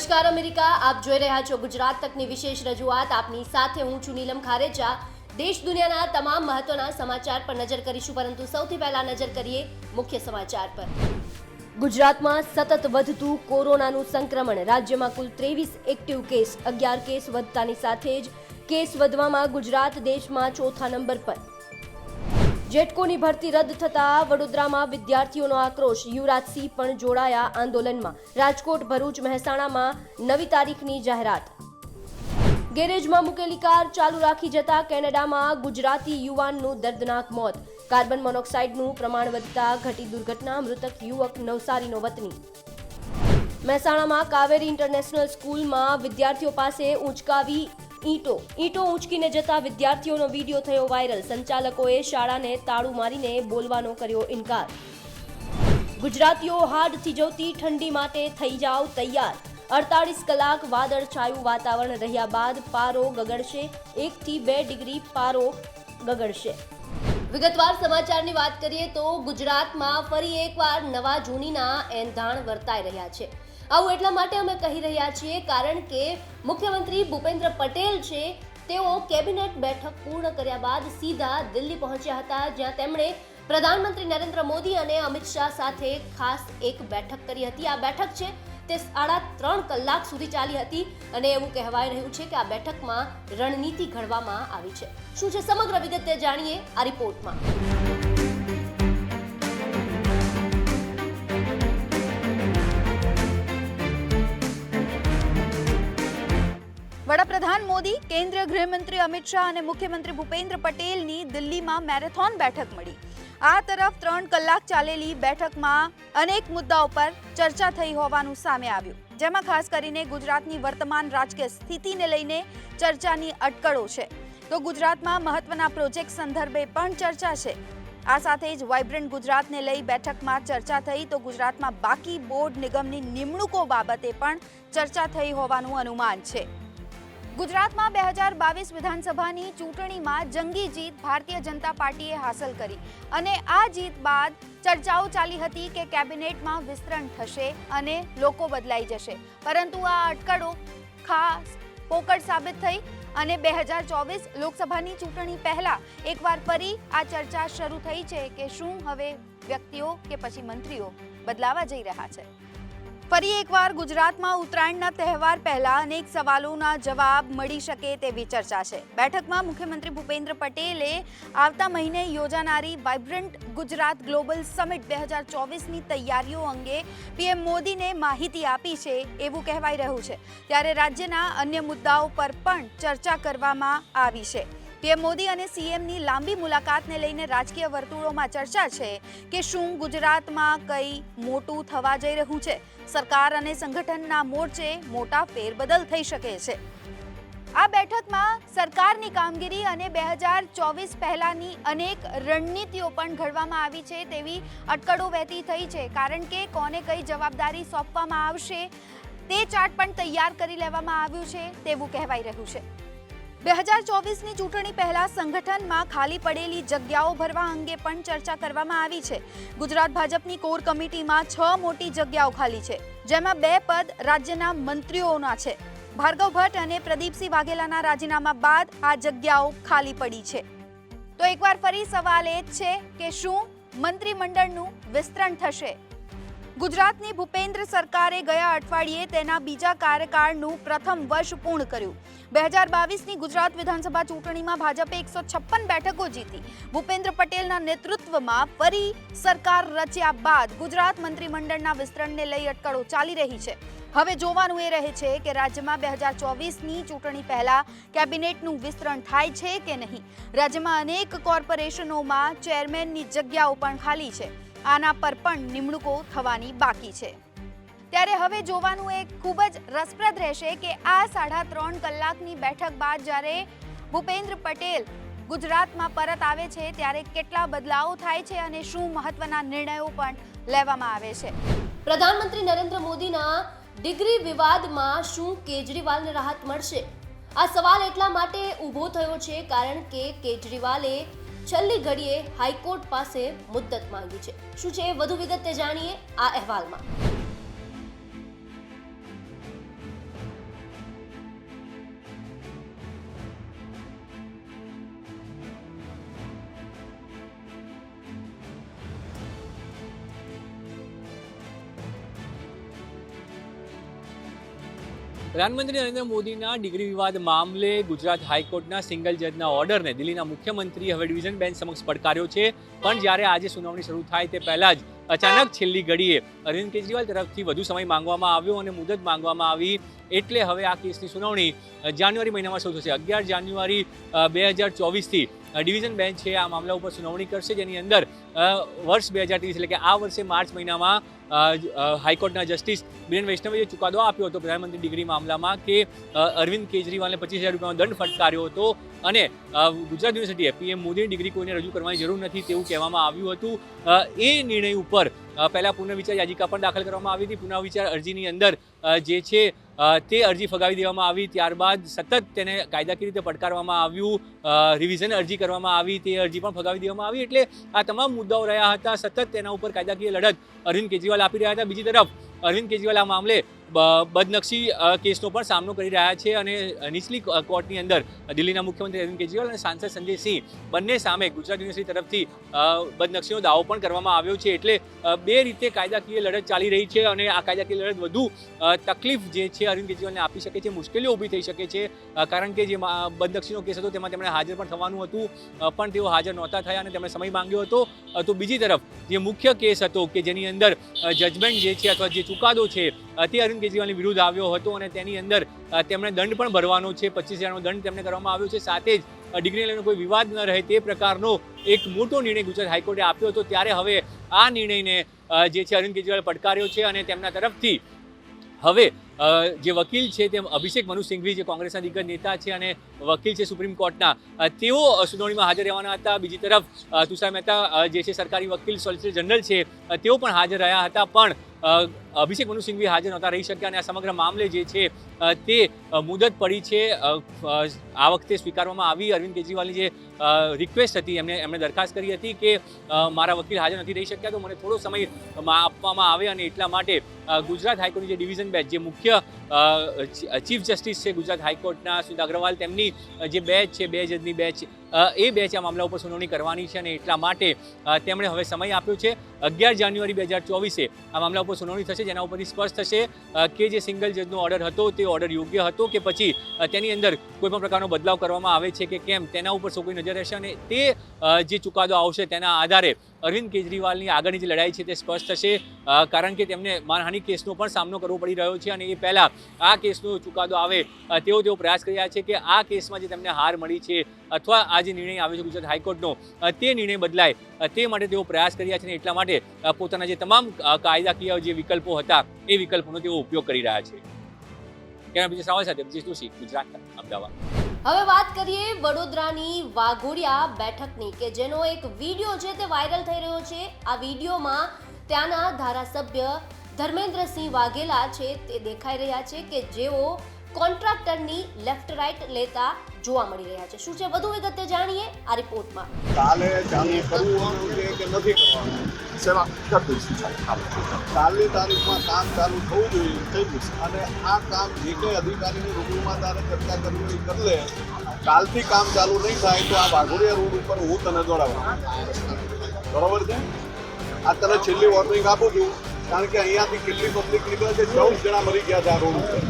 નમસ્કાર અમેરિકા, આપ જોઈ રહ્યા છો ગુજરાત તકની વિશેષ રજૂઆત. આપની સાથે હું છું નીલમ ખારેચા. દેશ દુનિયાના તમામ મહત્વના સમાચાર પર નજર કરીશું, પરંતુ સૌથી પહેલા નજર કરીએ મુખ્ય સમાચાર પર. ગુજરાતમાં સતત વધતું કોરોનાનું સંક્રમણ. રાજ્યમાં કુલ ત્રેવીસ એક્ટિવ કેસ, અગિયાર કેસ વધતાની સાથે જ કેસ વધવામાં ગુજરાત દેશમાં ચોથા નંબર પર. જેટકોની ભરતી રદ થતા વડોદરામાં વિદ્યાર્થીઓનો આક્રોશ. યુવરાજસિંહ પણ જોડાયા આંદોલનમાં. રાજકોટ, ભરૂચ, મહેસાણામાં નવી તારીખની જાહેરાત. ગેરેજમાં મૂકેલી કાર ચાલુ રાખી જતા કેનેડામાં ગુજરાતી યુવાનનું દર્દનાક મોત. કાર્બન મોનોક્સાઇડનું પ્રમાણ વધતા ઘટી દુર્ઘટના. મૃતક યુવક નવસારીનો વતની. મહેસાણામાં કાવેરી ઇન્ટરનેશનલ સ્કૂલમાં વિદ્યાર્થીઓ પાસે ઊંચકાવી ઈંટો. ઈંટો ઉંચકીને જતા વિદ્યાર્થીઓનો વીડિયો થયો વાયરલ. સંચાલકોએ શાળાને તાળું મારીને બોલવાનો કર્યો ઇનકાર. ગુજરાતીઓ હાડ થીજવતી ઠંડી માટે થઈ જાઓ તૈયાર. અડતાળીસ કલાક વાદળછાયું વાતાવરણ રહ્યા બાદ પારો ગગડશે. એકથી બે ડિગ્રી પારો ગગડશે. વિગતવાર સમાચારની વાત કરીએ તો ગુજરાતમાં ફરી એકવાર નવા જૂનીના એંધાણ વર્તાઈ રહ્યા છે. આવું એટલા માટે અમે કહી રહ્યા છીએ, કારણ કે મુખ્યમંત્રી ભૂપેન્દ્ર પટેલ છે, તેઓ કેબિનેટ બેઠક પૂર્ણ કર્યા બાદ સીધા દિલ્હી પહોંચ્યા હતા, જ્યાં તેમણે પ્રધાનમંત્રી નરેન્દ્ર મોદી અને અમિત શાહ સાથે ખાસ એક બેઠક કરી હતી. આ બેઠક છે, તે સાડા ત્રણ કલાક સુધી ચાલી હતી અને એવું કહેવાય રહ્યું છે કે આ બેઠકમાં રણનીતિ ઘડવામાં આવી છે. શું છે સમગ્ર વિગત તે જાણીએ આ રિપોર્ટમાં. વડાપ્રધાન મોદી, કેન્દ્રીય ગૃહમંત્રી અમિત શાહ અને મુખ્યમંત્રી ભૂપેન્દ્ર પટેલની દિલ્હીમાં મેરેથોન બેઠક મળી. આ તરફ ત્રણ કલાક ચાલેલી બેઠકમાં અનેક મુદ્દાઓ પર ચર્ચા થઈ હોવાનું સામે આવ્યું, જેમાં ખાસ કરીને ગુજરાતની વર્તમાન રાજકીય સ્થિતિને લઈને ચર્ચાની અટકળો છે. તો ગુજરાતમાં મહત્વના પ્રોજેક્ટ સંદર્ભે પણ ચર્ચા છે. આ સાથે જ વાઇબ્રન્ટ ગુજરાતને લઈ બેઠકમાં ચર્ચા થઈ, તો ગુજરાતમાં બાકી બોર્ડ નિગમની નિમણૂકો બાબતે પણ ચર્ચા થઈ હોવાનું અનુમાન છે. ગુજરાતમાં બે હજાર બાવીસ વિધાનસભાની ચૂંટણીમાં જંગી જીત ભારતીય જનતા પાર્ટીએ હાંસલ કરી અને આ જીત બાદ ચર્ચાઓ ચાલી હતી કે કેબિનેટમાં વિસ્તરણ થશે અને લોકો બદલાઈ જશે. પરંતુ આ અટકળો ખાસ પોકળ સાબિત થઈ અને બે હજાર ચોવીસ લોકસભાની ચૂંટણી પહેલા એકવાર ફરી આ ચર્ચા શરૂ થઈ છે કે શું હવે વ્યક્તિઓ કે પછી મંત્રીઓ બદલાવા જઈ રહ્યા છે. ફરી એકવાર ગુજરાતમાં ઉત્તરાયણના તહેવાર પહેલા અનેક સવાલોના જવાબ મળી શકે તેવી ચર્ચા છે. બેઠકમાં મુખ્યમંત્રી ભૂપેન્દ્ર પટેલે આવતા મહિને યોજાનારી વાઇબ્રન્ટ ગુજરાત ગ્લોબલ સમિટ બે હજાર ચોવીસની તૈયારીઓ અંગે પીએમ મોદીને માહિતી આપી છે એવું કહેવાઈ રહ્યું છે. ત્યારે રાજ્યના અન્ય મુદ્દાઓ પર પણ ચર્ચા કરવામાં આવી છે. પીએમ મોદી અને સીએમની લાંબી મુલાકાતને લઈને રાજકીય વર્તુળોમાં ચર્ચા છે કે શું ગુજરાતમાં કંઈ મોટું થવા જઈ રહ્યું છે. સરકાર અને સંગઠનના મોરચે મોટા ફેરબદલ થઈ શકે છે. આ બેઠકમાં સરકારની કામગીરી અને બે હજાર ચોવીસ પહેલાંની અનેક રણનીતિઓ પણ ઘડવામાં આવી છે તેવી અટકળો વહેતી થઈ છે. કારણ કે કોને કઈ જવાબદારી સોંપવામાં આવશે તે ચાર્ટ પણ તૈયાર કરી લેવામાં આવ્યું છે તેવું કહેવાઈ રહ્યું છે. બે હજાર ચોવીસની ચૂંટણી પહેલા સંગઠનમાં ખાલી પડેલી જગ્યાઓ ભરવા અંગે પણ ચર્ચા કરવામાં આવી છે. ગુજરાત ભાજપની કોર કમિટીમાં છ મોટી જગ્યાઓ ખાલી છે, જેમાં બે પદ રાજ્યના મંત્રીઓના છે. ભાર્ગવ ભટ્ટ અને પ્રદીપસિંહ વાઘેલાના રાજીનામા બાદ આ જગ્યાઓ ખાલી પડી છે. તો એકવાર ફરી સવાલ એ જ છે કે શું મંત્રીમંડળનું વિસ્તરણ થશે? ગુજરાતની ભૂપેન્દ્ર સરકારે ગયા અઠવાડિયે તેના બીજા કાર્યકાળનું પ્રથમ વર્ષ પૂર્ણ કર્યું. બે હજાર બાવીસની ગુજરાત વિધાનસભા ચૂંટણીમાં ભાજપે એકસો છપ્પન બેઠકો જીતી. ભૂપેન્દ્ર પટેલના નેતૃત્વમાં ફરી સરકાર રચ્યા બાદ ગુજરાત મંત્રીમંડળના વિસ્તરણને લઈ અટકળો ચાલી રહી છે. હવે જોવાનું એ રહે છે કે રાજ્યમાં બે હજાર ચોવીસની ચૂંટણી પહેલા કેબિનેટનું વિસ્તરણ થાય છે કે નહીં? રાજ્યમાં અનેક કોર્પોરેશનોમાં ચેરમેનની જગ્યાઓ પણ ખાલી છે. આના પર પણ નિમણૂકો થવાની બાકી છે. ત્યારે હવે જોવાનું એ ખૂબ જ રસપ્રદ રહેશે કે આ સાડા ત્રણ કલાકની બેઠક બાદ જ્યારે ભૂપેન્દ્ર પટેલ ગુજરાતમાં પરત આવે છે, ત્યારે કેટલા બદલાવો થાય છે અને શું મહત્વના નિર્ણયો પણ લેવામાં આવે છે. પ્રધાનમંત્રી નરેન્દ્ર મોદીના ડિગ્રી વિવાદમાં શું કેજરીવાલને રાહત મળશે? આ સવાલ એટલા માટે ઊભો થયો છે કારણ કે કેજરીવાલે છેલ્લી ઘડીએ હાઈકોર્ટ પાસે મુદ્દત માંગી છે. શું છે એ વધુ વિગતે જાણીએ આ અહેવાલમાં. પ્રધાનમંત્રી નરેન્દ્ર મોદીના ડિગ્રી વિવાદ મામલે ગુજરાત હાઈકોર્ટના સિંગલ જજના ઓર્ડરને દિલ્હીના મુખ્યમંત્રી હવે ડિવિઝન બેન્ચ સમક્ષ પડકાર્યો છે. પણ જ્યારે આજે સુનાવણી શરૂ થાય તે પહેલાં જ અચાનક છેલ્લી ઘડીએ અરવિંદ કેજરીવાલ તરફથી વધુ સમય માંગવામાં આવ્યો અને મુદત માંગવામાં આવી. એટલે હવે આ કેસની સુનાવણી જાન્યુઆરી મહિનામાં શરૂ થશે. અગિયાર જાન્યુઆરી બે હજાર ચોવીસથી ડિવિઝન બેન્ચ છે, આ મામલા ઉપર સુનાવણી કરશે, જેની અંદર વર્ષ બે હજાર ત્રીસ એટલે કે આ વર્ષે માર્ચ મહિનામાં હાઈકોર્ટના જસ્ટિસ બિરેન વૈષ્ણવે ચુકાદો આપ્યો હતો પ્રધાનમંત્રી ડિગ્રી મામલામાં કે અરવિંદ કેજરીવાલને પચીસ હજાર રૂપિયાનો દંડ ફટકાર્યો હતો અને ગુજરાત યુનિવર્સિટીએ પીએમ મોદીની ડિગ્રી કોઈને રજૂ કરવાની જરૂર નથી તેવું કહેવામાં આવ્યું હતું. એ નિર્ણય ઉપર પહેલાં પુનઃવિચાર યાચિકા પણ દાખલ કરવામાં આવી હતી. પુનર્વિચાર અરજીની અંદર જે છે તે અરજી ફગાવી દેવામાં આવી ત્યારબાદ સતત તેને કાયદાકીય રીતે પડકારવામાં આવ્યું. રિવિઝન અરજી કરવામાં આવી, તે અરજી પણ ફગાવી દેવામાં આવી. એટલે આ તમામ મુદ્દાઓ રહ્યા હતા. સતત તેના ઉપર કાયદાકીય લડત અરવિંદ કેજરીવાલ આપી રહ્યા હતા. બીજી તરફ અરવિંદ કેજરીવાલ આ મામલે બદનક્ષી કેસનો પણ સામનો કરી રહ્યા છે અને નીચલી કોર્ટની અંદર દિલ્હીના મુખ્યમંત્રી અરવિંદ કેજરીવાલ અને સાંસદ સંજય સિંહ બંને સામે ગુજરાત યુનિવર્સિટી તરફથી બદનક્ષીનો દાવો પણ કરવામાં આવ્યો છે. એટલે બે રીતે કાયદાકીય લડત ચાલી રહી છે અને આ કાયદાકીય લડત વધુ તકલીફ જે છે અરવિંદ કેજરીવાલને આપી શકે છે, મુશ્કેલીઓ ઊભી થઈ શકે છે. કારણ કે જે બદનક્ષીનો કેસ હતો તેમાં તેમણે હાજર પણ થવાનું હતું પણ તેઓ હાજર નહોતા થયા અને તેમણે સમય માંગ્યો હતો. તો બીજી તરફ જે મુખ્ય કેસ હતો કે જેની અંદર જજમેન્ટ જે છે અથવા જે ચુકાદો છે. તે અરવિંદ કેજરીવાલની વિરુદ્ધ આવ્યો હતો અને તેની અંદર તેમણે દંડ પણ ભરવાનો છે. પચીસ હજારનો દંડ તેમને કરવામાં આવ્યો છે. સાથે જ ડિગ્રી લઈને કોઈ વિવાદ ન રહે તે પ્રકારનો એક મોટો નિર્ણય ગુજરાત હાઈકોર્ટે આપ્યો હતો. ત્યારે હવે આ નિર્ણયને જે છે અરવિંદ કેજરીવાલે પડકાર્યો છે અને તેમના તરફથી હવે જે વકીલ છે તે અભિષેક મનુ સિંઘવી, જે કોંગ્રેસના દિગ્ગજ નેતા છે અને વકીલ છે સુપ્રીમ કોર્ટના તેઓ સુનાવણીમાં હાજર રહેવાના હતા. બીજી તરફ તુષાર મહેતા જે છે સરકારી વકીલ, સોલિસિટર જનરલ છે તેઓ પણ હાજર રહ્યા હતા. પણ અભિષેક મનુ સિંઘવી હાજર નહોતા, રહી શક્યા અને આ સમગ્ર મામલે જે છે તે મુદત પડી છે આ વખતે સ્વીકારવામાં આવી. અરવિંદ કેજરીવાલની જે રિક્વેસ્ટ હતી એમને એમણે દરખાસ્ત કરી હતી કે મારા વકીલ હાજર નથી, રહી શક્યા, તો મને થોડો સમય આપવામાં આવે અને એટલા માટે ગુજરાત હાઈકોર્ટની જે ડિવિઝન બેચ જે મુખ્ય ચીફ જસ્ટિસ છે ગુજરાત હાઈકોર્ટના સુધા અગ્રવાલ, તેમની જે બેચ છે, બે જજની બેચ એ બેચ આ મામલા ઉપર સુનાવણી કરવાની છે અને એટલા માટે તેમણે હવે સમય આપ્યો છે. અગિયાર જાન્યુઆરી બે હજાર ચોવીસે આ મામલા ઉપર સુનાવણી થશે. જેના ઉપરથી સ્પષ્ટ થશે કે જે સિંગલ જજનો ઓર્ડર હતો તે ઓર્ડર યોગ્ય હતો કે પછી તેની અંદર કોઈ પણ પ્રકારનો બદલાવ કરવામાં આવે છે કે કેમ, તેના ઉપર સૌ કોઈ નજર રહેશે? અને તે જે ચુકાદો આવશે તેના આધારે અરવિંદ કેજરીવાલની આગળની જે લડાઈ છે તે સ્પષ્ટ થશે. કારણ કે તેમને માનહાનિ કેસનો પણ સામનો કરવો પડી રહ્યો છે અને એ પહેલાં આ કેસનો ચુકાદો આવે તેઓ તેઓ પ્રયાસ કરી રહ્યા છે કે આ કેસમાં જે તેમને હાર મળી છે અથવા આ જે નિર્ણય આવ્યો છે ગુજરાત હાઈકોર્ટનો તે નિર્ણય બદલાય તે માટે તેઓ પ્રયાસ કરી રહ્યા છે અને એટલા માટે પોતાના જે તમામ કાયદાકીય જે વિકલ્પો હતા એ વિકલ્પોનો તેઓ ઉપયોગ કરી રહ્યા છે. કેના બીજા સવાલ સાથે બ્રિજેશ જોશી ગુજરાત અમદાવાદ. હવે વાત કરીએ વડોદરાની વાઘોડિયા બેઠકની કે જેનો એક વીડિયો છે તે વાયરલ થઈ રહ્યો છે. આ વિડીયોમાં ત્યાંના ધારાસભ્ય ધર્મેન્દ્રસિંહ વાઘેલા છે તે દેખાઈ રહ્યા છે કે જેઓ કોન્ટ્રાક્ટરની લેફ્ટ રાઈટ લેતા જોવા મળી રહ્યા છે. શું છે? વધુ વિગતે જાણીએ આ રિપોર્ટમાં. કાલે ચાલુ કરવું છે કે નથી કરવાનું? સેવા કરતી કાલની તારીખમાં કામ ચાલુ થવું જોઈએ થઈ છે અને આ કામ જે કંઈ અધિકારીની રૂબરૂમાં તારે ચર્ચા કરવી હોય કરી લે. કાલથી કામ ચાલુ નહીં થાય તો આ વાઘોડિયા રોડ ઉપર હું તને દોડાવવા બરોબર છે? આ તને છેલ્લી વોર્નિંગ આપું છું. કારણ કે અહીંયાથી કેટલી પબ્લિક નીકળે છે? ચૌદ જણા મરી ગયા છે આ રોડ ઉપર.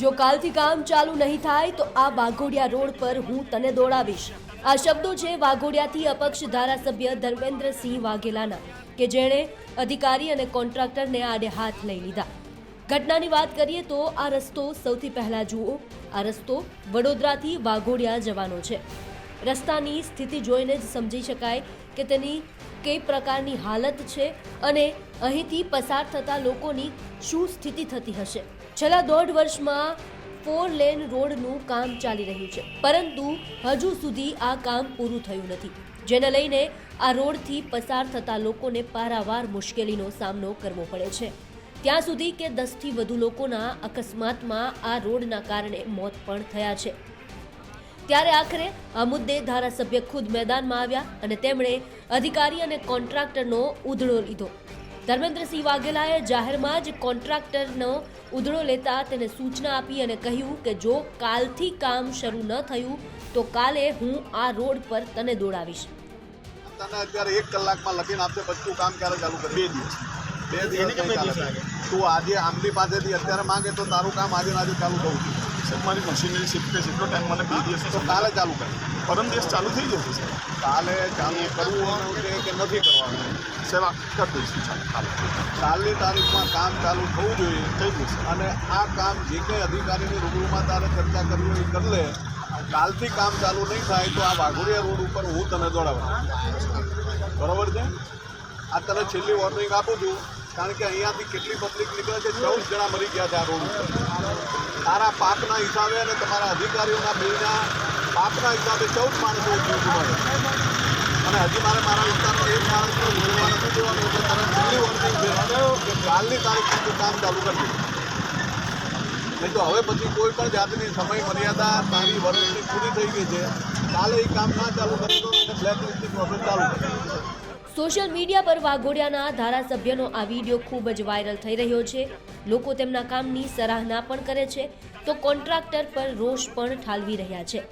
જો કાલથી કામ ચાલુ નહીં થાય તો આ વાઘોડિયા રોડ પર હું તને દોડાવીશ. આ શબ્દો છે વાઘોડિયાથી અપક્ષ ધારાસભ્ય ધર્મેન્દ્રસિંહ વાઘેલાના, કે જેણે અધિકારી અને કોન્ટ્રાક્ટરને આડે હાથ લઈ લીધા. ઘટનાની વાત કરીએ તો આ રસ્તો સૌથી પહેલા જુઓ. આ રસ્તો વડોદરાથી વાઘોડિયા જવાનો છે. રસ્તાની સ્થિતિ જોઈને જ સમજી શકાય કે તેની કઈ પ્રકારની હાલત છે અને અહીંથી પસાર થતા લોકોની શું સ્થિતિ થતી હશે. છેલ્લા દોઢ વર્ષમાં ફોર લેન રોડનું કામ ચાલી રહ્યું છે. પરંતુ હજુ સુધી આ કામ પૂરું થયું નથી. જેને લઈને આ રોડથી પસાર થતા લોકોને પારાવાર મુશ્કેલીનો સામનો કરવો પડે છે. ત્યાં સુધી કે દસથી વધુ લોકોના અકસ્માતમાં આ રોડના કારણે મોત પણ થયા છે. ત્યારે આખરે આ મુદ્દે ધારાસભ્ય ખુદ મેદાનમાં આવ્યા અને તેમણે અધિકારી અને કોન્ટ્રાક્ટરનો ઉધડો લીધો. ધર્મેન્દ્રસિંહ વાઘેલાએ જાહેરમાં જ કોન્ટ્રાક્ટરનો ઉધડો લેતા તેને સૂચના આપી અને કહ્યું કે જો કાલથી કામ શરૂ ન થયું તો કાલે હું આ રોડ પર તને દોડાવીશ. તને અત્યારે એક કલાકમાં લખીને આપશે બધું કામ ક્યારે ચાલુ કરી? બે દિવસ. બે દિવસ તું આજે આમની પાસેથી અત્યારે માંગે તો તારું કામ આજે આજે ચાલુ થવું જોઈએ. સાહેબ મારી મશીનરી શિફ્ટ છે એટલો ટાઈમ મને બે દિવસ તો કાલે ચાલુ કરે પરમ દિવસ ચાલુ થઈ જશે સાહેબ કાલે ચાલુ કરવું છે કે નથી કરવાનું? સેવા કરી દઈશું ચાલો કાલે. કાલની તારીખમાં કામ ચાલુ થવું જોઈએ. થઈ જશે અને આ કામ જે કંઈ અધિકારીની રૂબરૂમાં તારે ચર્ચા કરવી હોય એ કરી લે. કાલથી કામ ચાલુ નહીં થાય તો આ વાઘોડિયા રોડ ઉપર હું તને દોડાવવા. બરોબર છે? આ તને છેલ્લી વોર્નિંગ આપું છું. કારણ કે અહીંયાથી કેટલી પબ્લિક નીકળે છે? ચૌદ જણા મરી ગયા છે આ રોડ ઉપર. તારા પાપના હિસાબે અને તમારા અધિકારીઓના બિલના પાપના હિસાબે ચૌદ માણસો જીવ ગુમાવે અને હજી મારે મારા વિસ્તારમાં એક માણસ પણ નથી જોવાનું એટલે તને છેલ્લી વોર્નિંગ છે કે કાલની તારીખથી કામ ચાલુ કરજે. નહીં તો હવે પછી કોઈ પણ જાતની સમય મર્યાદા તારી વર્ષની પૂરી થઈ ગઈ છે. કાલે એ કામ ના ચાલુ કરે તો એને બ્લેકલિસ્ટની પ્રોસેસ ચાલુ કરે. સોશિયલ મીડિયા પર વાઘોડિયાના ધારાસભ્યનો આ વીડિયો ખૂબ જ વાયરલ થઈ રહ્યો છે. લોકો તેમના કામની સરાહના પણ કરે છે, તો કોન્ટ્રાક્ટર પર રોષ પણ ઠાલવી રહ્યા છે.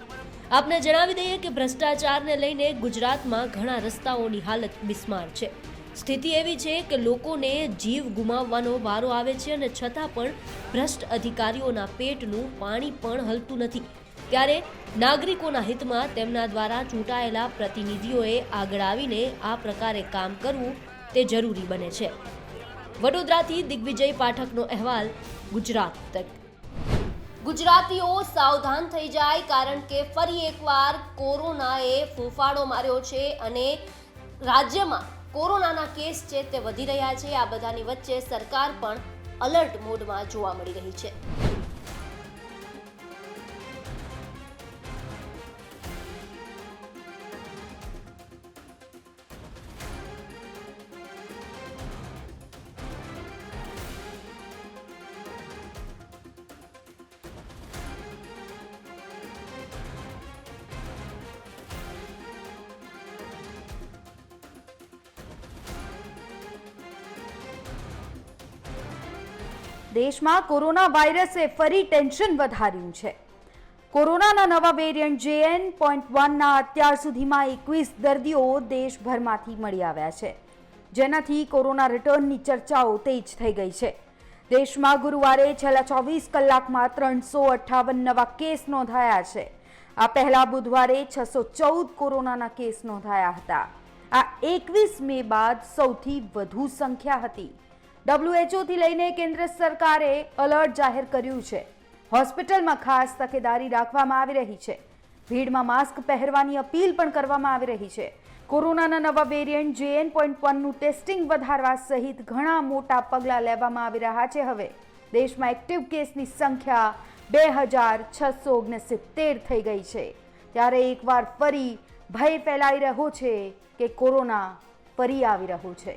આપને જણાવી દઈએ કે ભ્રષ્ટાચારને લઈને ગુજરાતમાં ઘણા રસ્તાઓની હાલત બિસ્માર છે. સ્થિતિ એવી છે કે લોકોને જીવ ગુમાવવાનો વારો આવે છે અને છતાં પણ ભ્રષ્ટ અધિકારીઓના પેટનું પાણી પણ હલતું નથી. ત્યારે નાગરિકોના હિતમાં તેમના દ્વારા ચૂંટાયેલા પ્રતિનિધિઓએ આગળ આવીને આ પ્રકારે કામ કરવું તે જરૂરી બને છે. વડોદરાથી દિગ્વિજય પાઠકનો અહેવાલ, ગુજરાત તક. ગુજરાતીઓ સાવધાન થઈ જાય કારણ કે ફરી એકવાર કોરોનાએ ફૂંફાડો માર્યો છે અને રાજ્યમાં કોરોનાના કેસ છે તે વધી રહ્યા છે. આ બધાની વચ્ચે સરકાર પણ અલર્ટ મોડમાં જોવા મળી રહી છે. દેશમાં કોરોના વાયરસે ફરી ટેન્શન વધાર્યું છે. કોરોનાના નવા વેરિયન્ટ જેએન પોઈન્ટ વનના અત્યાર સુધીમાં એકવીસ દર્દીઓ દેશભરમાંથી મળી આવ્યા છે. જેનાથી કોરોના રિટર્નની ચર્ચાઓ તેજ થઈ ગઈ છે. દેશમાં ગુરુવારે છેલ્લા ચોવીસ કલાકમાં ત્રણસો અઠ્ઠાવન નવા કેસ નોંધાયા છે. આ પહેલા બુધવારે છસો ચૌદ કોરોનાના કેસ નોંધાયા હતા. આ એકવીસ મે બાદ સૌથી વધુ સંખ્યા હતી. ડબ્લ્યુએચઓથી લઈને કેન્દ્ર સરકારે અલર્ટ જાહેર કર્યું છે. હોસ્પિટલમાં ખાસ તકેદારી રાખવામાં આવી રહી છે. ભીડમાં માસ્ક પહેરવાની અપીલ પણ કરવામાં આવી રહી છે. કોરોનાના નવા વેરિયન્ટ જેએન પોઈન્ટ વનનું ટેસ્ટિંગ વધારવા સહિત ઘણા મોટા પગલાં લેવામાં આવી રહ્યા છે હવે. દેશમાં એક્ટિવ કેસની સંખ્યા બે હજાર છસો ઓગણસિત્તેર થઈ ગઈ છે. ત્યારે એકવાર ફરી ભય ફેલાઈ રહ્યો છે કે કોરોના ફરી આવી રહ્યો છે.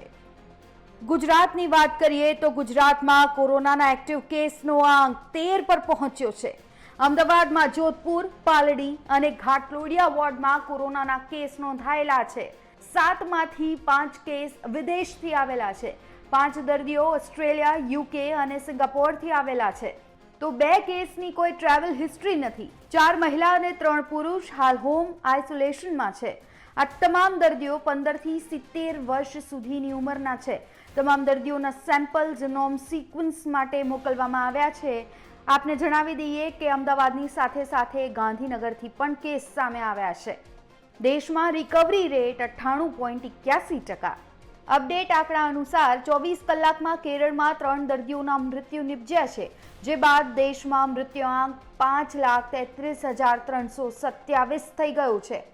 ગુજરાતની વાત કરીએ તો ગુજરાતમાં કોરોનાના એક્ટિવ કેસનો આંક તેર પર પહોંચ્યો છે. અમદાવાદમાં જોધપુર, પાલડી અને ઘાટલોડિયા વોર્ડમાં કોરોનાના કેસ નોંધાયેલા છે. સાતમાંથી પાંચ કેસ વિદેશથી આવેલા છે. પાંચ દર્દીઓ ઓસ્ટ્રેલિયા, યુકે અને સિંગાપોરથી આવેલા છે. તો બે કેસની કોઈ ટ્રાવેલ હિસ્ટ્રી નથી. ચાર મહિલા અને ત્રણ પુરુષ હાલ હોમ આઇસોલેશનમાં છે. આ તમામ દર્દીઓ પંદરથી સિત્તેર વર્ષ સુધીની ઉંમરના છે. તમામ દર્દીઓના સેમ્પલ જીનોમ સિક્વન્સ માટે મોકલવામાં આવ્યા છે. આપને જણાવી દઈએ કે અમદાવાદની સાથે સાથે ગાંધીનગરથી પણ કેસ સામે આવ્યા છે. દેશમાં રિકવરી રેટ અઠ્ઠાણું પોઈન્ટ એક્યાસી ટકા. અપડેટ આંકડા અનુસાર ચોવીસ કલાકમાં કેરળમાં ત્રણ દર્દીઓના મૃત્યુ નિપજ્યા છે, જે બાદ દેશમાં મૃત્યુઆંક પાંચ લાખ તેત્રીસ હજાર ત્રણસો સત્યાવીસ થઈ ગયો છે.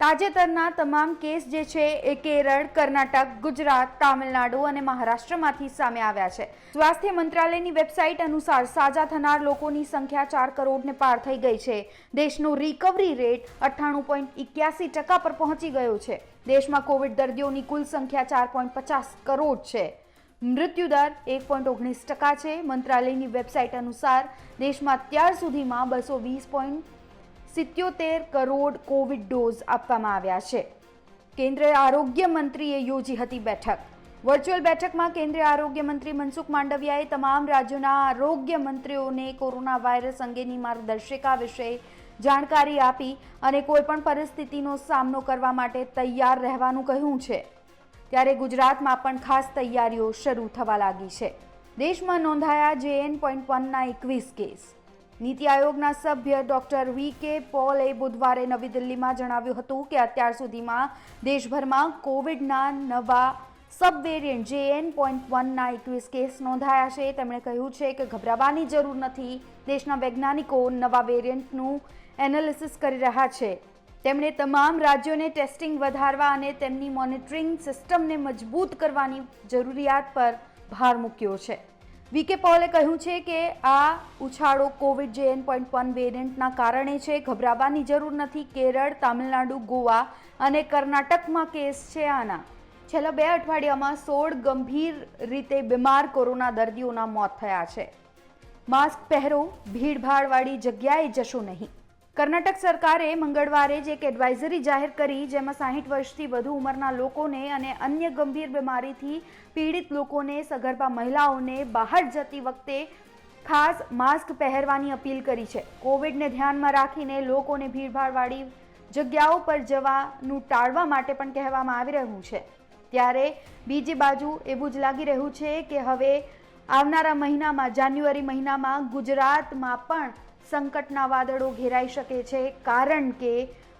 તાજેતરના તમામ કેસ જે છે એ કેરળ, કર્ણાટક, ગુજરાત, તામિલનાડુ અને મહારાષ્ટ્રમાંથી સામે આવ્યા છે. સ્વાસ્થ્ય મંત્રાલયની વેબસાઇટ અનુસાર સાજા થનાર લોકોની સંખ્યા ચાર કરોડને પાર થઈ ગઈ છે. દેશનો રિકવરી રેટ અઠ્ઠાણું પોઈન્ટ એક્યાસી ટકા પર પહોંચી ગયો છે. દેશમાં કોવિડ દર્દીઓની કુલ સંખ્યા ચાર પોઈન્ટ પચાસ કરોડ છે. મૃત્યુદર એક પોઈન્ટ ઓગણીસ ટકા છે. મંત્રાલયની વેબસાઇટ અનુસાર દેશમાં અત્યાર સુધીમાં બસો વીસ પોઈન્ટ સિત્યોતેર કરોડ કોવિડ ડોઝ આપવામાં આવ્યા છે. કેન્દ્રીય આરોગ્ય મંત્રીએ યોજી હતી બેઠક. વર્ચ્યુઅલ બેઠકમાં કેન્દ્રીય આરોગ્ય મંત્રી મનસુખ માંડવિયાએ તમામ રાજ્યોના આરોગ્ય મંત્રીઓને કોરોના વાયરસ અંગેની માર્ગદર્શિકા વિશે જાણકારી આપી અને કોઈપણ પરિસ્થિતિનો સામનો કરવા માટે તૈયાર રહેવાનું કહ્યું છે. ત્યારે ગુજરાતમાં પણ ખાસ તૈયારીઓ શરૂ થવા લાગી છે. દેશમાં નોંધાયા જેએન પોઈન્ટ વનના એકવીસ કેસ. નીતિ આયોગના સભ્ય ડોક્ટર વી કે પોલે બુધવારે નવી દિલ્હીમાં જણાવ્યું હતું કે અત્યાર સુધીમાં દેશભરમાં કોવિડના નવા sub variant J N point વનના એકવીસ કેસ નોંધાયા છે. તેમણે કહ્યું છે કે ગભરાવાની જરૂર નથી. દેશના વૈજ્ઞાનિકો નવા વેરિયન્ટનું એનાલિસિસ કરી રહ્યા છે. તેમણે તમામ રાજ્યોને ટેસ્ટિંગ વધારવા અને તેમની મોનિટરિંગ સિસ્ટમને મજબૂત કરવાની જરૂરિયાત પર ભાર મૂક્યો છે. વીકે પોલે કહ્યું છે કે આ ઉછાળો કોવિડ જેએન પોઈન્ટ વન વેરિયન્ટના કારણે છે. ગભરાવાની જરૂર નથી. કેરળ, તામિલનાડુ, ગોવા અને કર્ણાટકમાં કેસ છે આના. છેલ્લા બે અઠવાડિયામાં સોળ ગંભીર રીતે બીમાર કોરોના દર્દીઓના મોત થયા છે. માસ્ક પહેરો, ભીડભાડવાળી જગ્યાએ જશો નહીં. કર્ણાટક સરકારે મંગળવારે જ એક એડવાઇઝરી જાહેર કરી, જેમાં સાહીઠ વર્ષથી વધુ ઉંમરના લોકોને અને અન્ય ગંભીર બીમારીથી પીડિત લોકોને સગર્ભા મહિલાઓને બહાર જતી વખતે ખાસ માસ્ક પહેરવાની અપીલ કરી છે. કોવિડને ધ્યાનમાં રાખીને લોકોને ભીડભાડવાળી જગ્યાઓ પર જવાનું ટાળવા માટે પણ કહેવામાં આવી રહ્યું છે. ત્યારે બીજી બાજુ એવું જ લાગી રહ્યું છે કે હવે આવનારા મહિનામાં, જાન્યુઆરી મહિનામાં ગુજરાતમાં પણ સંકટના વાદળો ઘેરાઈ શકે છે કારણ કે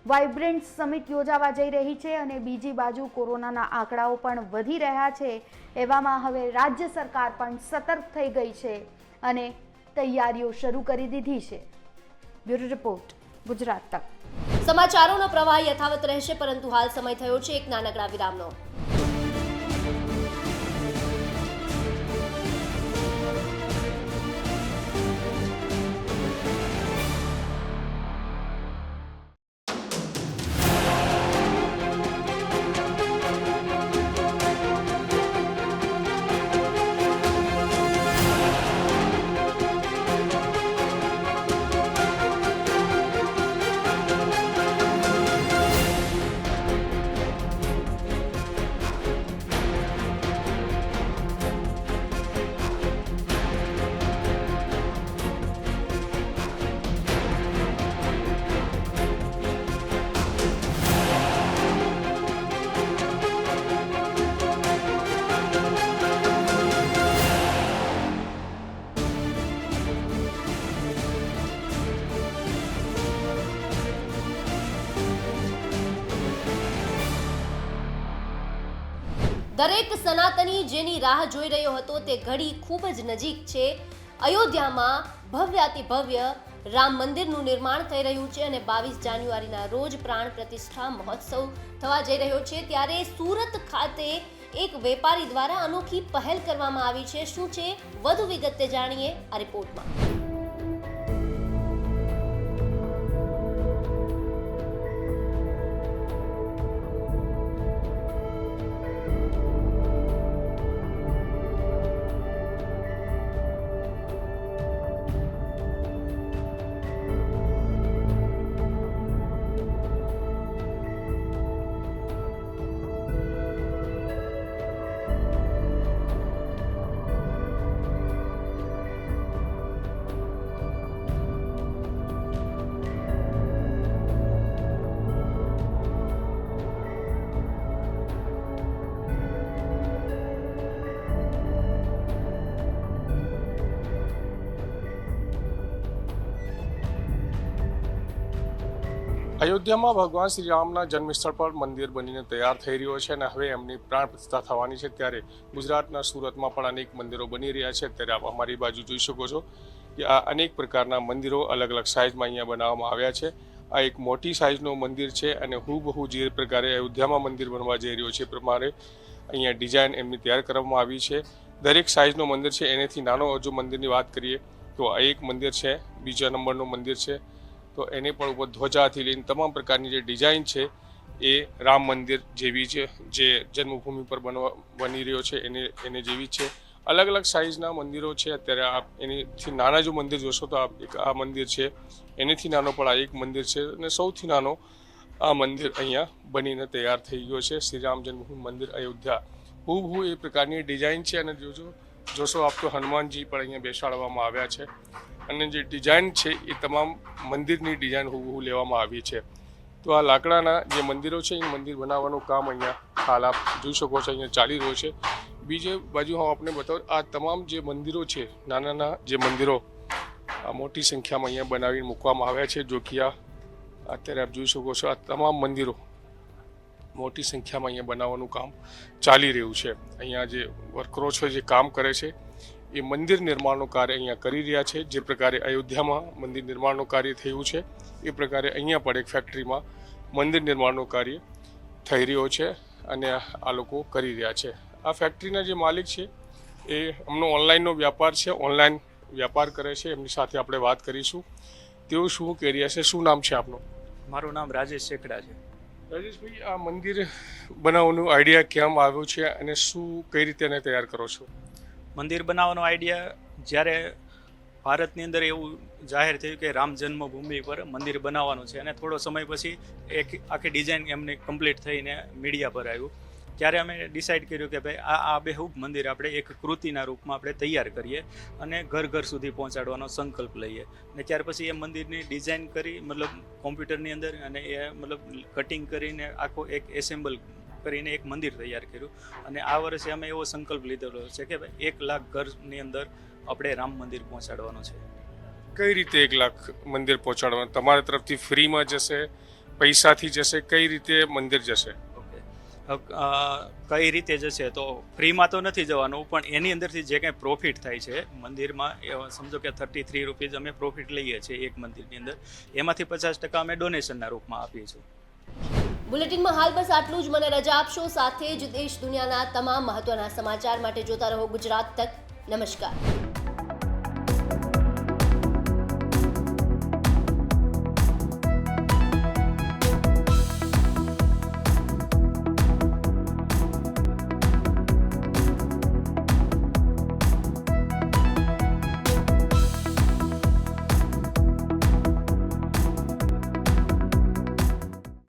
વાઇબ્રન્ટ સમિટ યોજાવા જઈ રહી છે અને બીજી બાજુ કોરોનાના આંકડાઓ પણ વધી રહ્યા છે એવામાં હવે રાજ્ય સરકાર પણ સતર્ક થઈ ગઈ છે અને તૈયારીઓ શરૂ કરી દીધી છે. બ્યુરો રિપોર્ટ, ગુજરાત તક. સમાચારોનો પ્રવાહ યથાવત રહેશે, પરંતુ હાલ સમય થયો છે એક નાનકડા વિરામનો. સનાતની જેની રાહ જોઈ રહ્યો હતો તે ઘડી ખૂબ જ નજીક છે. અયોધ્યામાં ભવ્યાતિ ભવ્ય રામ મંદિરનું નિર્માણ થઈ રહ્યું છે અને બાવીસ જાન્યુઆરીના રોજ પ્રાણ પ્રતિષ્ઠા મહોત્સવ થવા જઈ રહ્યો છે. ત્યારે સુરત ખાતે એક વેપારી દ્વારા અનોખી પહેલ કરવામાં આવી છે. શું છે? વધુ વિગતે જાણીએ આ રિપોર્ટમાં. અયોધ્યામાં ભગવાન શ્રી રામના જન્મસ્થળ પર મંદિર બનીને તૈયાર થઈ રહ્યો છે અને હવે એમની પ્રાણ પ્રતિષ્ઠા થવાની છે. ત્યારે ગુજરાતના સુરતમાં પણ અનેક મંદિરો બની રહ્યા છે. ત્યારે આપ અમારી બાજુ જોઈ શકો છો કે આ અનેક પ્રકારના મંદિરો અલગ અલગ સાઇઝમાં અહીંયા બનાવવામાં આવ્યા છે. આ એક મોટી સાઇઝનું મંદિર છે અને હુબહુ જે પ્રકારે અયોધ્યામાં મંદિર બનવા જઈ રહ્યો છે એ પ્રમાણે અહીંયા ડિઝાઇન એમની તૈયાર કરવામાં આવી છે. દરેક સાઇઝનું મંદિર છે. એનેથી નાનો જો મંદિરની વાત કરીએ તો આ એક મંદિર છે. બીજા નંબરનું મંદિર છે. તો એની પણ ઉપર ધ્વજાથી લઈને તમામ પ્રકારની જે ડિઝાઇન છે એ રામ મંદિર જેવી છે, જે જન્મભૂમિ પર બનવા, બની રહ્યો છે, એને એને જેવી છે. અલગ અલગ સાઇઝના મંદિરો છે, અત્યારે આપ એનીથી નાના જો મંદિર જોશો તો આપ એક આ મંદિર છે, એનીથી નાનો પણ આ એક મંદિર છે અને સૌથી નાનો આ મંદિર અહીંયા બનીને તૈયાર થઈ ગયો છે, શ્રી રામ જન્મભૂમિ મંદિર અયોધ્યા. હું એ પ્રકારની ડિઝાઇન છે અને જોજો જોશો આપ તો હનુમાનજી પણ અહીંયા બેસાડવામાં આવ્યા છે. અને જે ડિઝાઇન છે એ તમામ મંદિરની ડિઝાઇન હું લેવામાં આવી છે. તો આ લાકડાના જે મંદિરો છે, એ મંદિર બનાવવાનું કામ અહીંયા હાલ આપ જોઈ શકો છો, અહીંયા ચાલી રહ્યો છે. બીજે બાજુ હું આપને બતાવું, આ તમામ જે મંદિરો છે નાના નાના જે મંદિરો, આ મોટી સંખ્યામાં અહીંયા બનાવીને મૂકવામાં આવ્યા છે, જો કે અત્યારે આપ જોઈ શકો છો, આ તમામ મંદિરો મોટી સંખ્યામાં અહીંયા બનાવવાનું કામ ચાલી રહ્યું છે. અહીંયા જે વર્કરો છે, જે કામ કરે છે એ મંદિર નિર્માણનું કાર્ય અહીંયા કરી રહ્યા છે. જે પ્રકારે અયોધ્યામાં મંદિર નિર્માણનું કાર્ય થયું છે એ પ્રકારે અહીંયા પણ એક ફેક્ટરીમાં મંદિર નિર્માણનું કાર્ય થઈ રહ્યો છે અને આ લોકો કરી રહ્યા છે. આ ફેક્ટરીના જે માલિક છે એ એમનો ઓનલાઈનનો વ્યાપાર છે ઓનલાઈન વ્યાપાર કરે છે. એમની સાથે આપણે વાત કરીશું. તેઓ શું કરી રહ્યા છે? શું નામ છે આપનું? મારું નામ રાજેશ શેખડા છે. રાજેશભાઈ આ મંદિર બનાવવાનું આઈડિયા કેમ આવ્યો છે અને શું કઈ રીતે એને તૈયાર કરો છો? મંદિર બનાવવાનો આઈડિયા જ્યારે ભારતની અંદર એવું જાહેર થયું કે રામ જન્મભૂમિ પર મંદિર બનાવવાનું છે અને થોડો સમય પછી એક આખી ડિઝાઇન એમને કમ્પ્લીટ થઈને મીડિયા પર આવ્યું. ત્યારે અમે ડિસાઈડ કર્યું કે ભાઈ આ આ બેહૂબ મંદિર આપણે એક કૃતિના રૂપમાં આપણે તૈયાર કરીએ અને ઘર ઘર સુધી પહોંચાડવાનો સંકલ્પ લઈએ. અને ત્યાર પછી એ મંદિરની ડિઝાઇન કરી, મતલબ કોમ્પ્યુટરની અંદર અને એ મતલબ કટિંગ કરીને આખો એક એસેમ્બલ કરીને એક મંદિર તૈયાર કર્યું. અને આ વર્ષે અમે એવો સંકલ્પ લીધેલો છે કે ભાઈ એક લાખ ઘરની અંદર આપણે રામ મંદિર પહોંચાડવાનું છે. કઈ રીતે એક લાખ મંદિર પહોંચાડવાનું? તમારા તરફથી ફ્રીમાં જશે પૈસાથી જશે કઈ રીતે મંદિર જશે? ઓકે. કઈ રીતે જશે તો ફ્રીમાં તો નથી જવાનું પણ એની અંદરથી જે કંઈ પ્રોફિટ થાય છે મંદિરમાં સમજો કે થર્ટી થ્રી રૂપીઝ અમે પ્રોફિટ લઈએ છીએ એક મંદિરની અંદર. એમાંથી પચાસ ટકા અમે ડોનેશનના રૂપમાં આપીએ છીએ. બુલેટિનમાં હાલ બસ આટલું જ. મને રજા આપશો સાથે જ દેશ દુનિયાના તમામ મહત્વના સમાચાર માટે જોતા રહો ગુજરાત તક. નમસ્કાર.